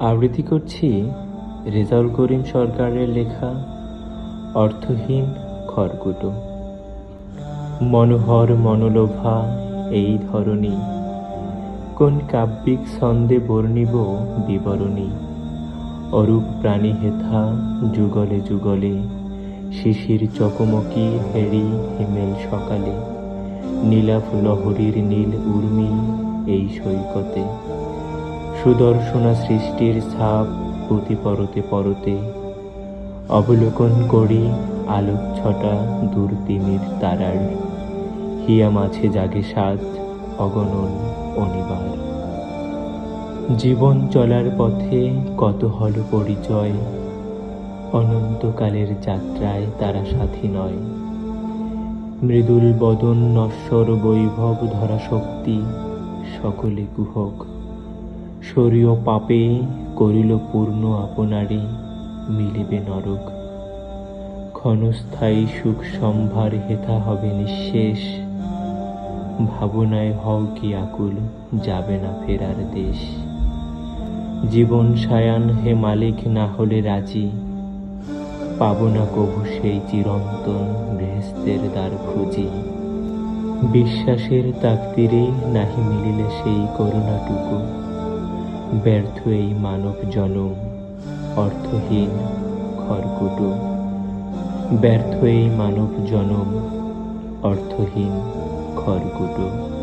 আবৃত্তি করছি রেজাউল করিম সরকারের লেখা অর্থহীন খড়কুটো। মনোহর মনোলোভা এই ধরনী কোন কাব্যিক ছন্দে বর্ণিব বিবরণী? অরূপ প্রাণী হেথা যুগলে যুগলে, শিশির চকমকি হেরি হিমেল সকালে নীলাফ লহরীর নীল উর্মি এই সৈকতে। সুদর্শনা সৃষ্টির ছাপ প্রতি পরতে পরতে। অবলোকন করি আলোক ছটা দূর তিমির তারার। হিয়া মাঝে জাগে সাত অগণন অনিবার। জীবন চলার পথে কত হল পরিচয়, অনন্তকালের যাত্রায় তারা সাথী নয়। মৃদুল বদন নশ্বর বৈভব ধরা শক্তি সকলে কুহক। শরীয় পাপে করিল পূর্ণ আপনারে মিলিবে নরক। ক্ষণস্থায়ী সুখ সম্ভার হেথা হবে নিঃশেষ। ভাবনায় হও কি আকুল, যাবে না ফেরার দেশ। জীবন সায়ান হে মালিক, না হলে রাজি। পাব না কভু সেই চিরন্তন গৃহস্থের দ্বার খুঁজি। বিশ্বাসের তাকতিরে নাহি মিলিলে সেই করুণাটুকু। ব্যর্থ এই মানব জনম অর্থহীন খড়কুটো। ব্যর্থ এই মানব জনম অর্থহীন খড়কুটো।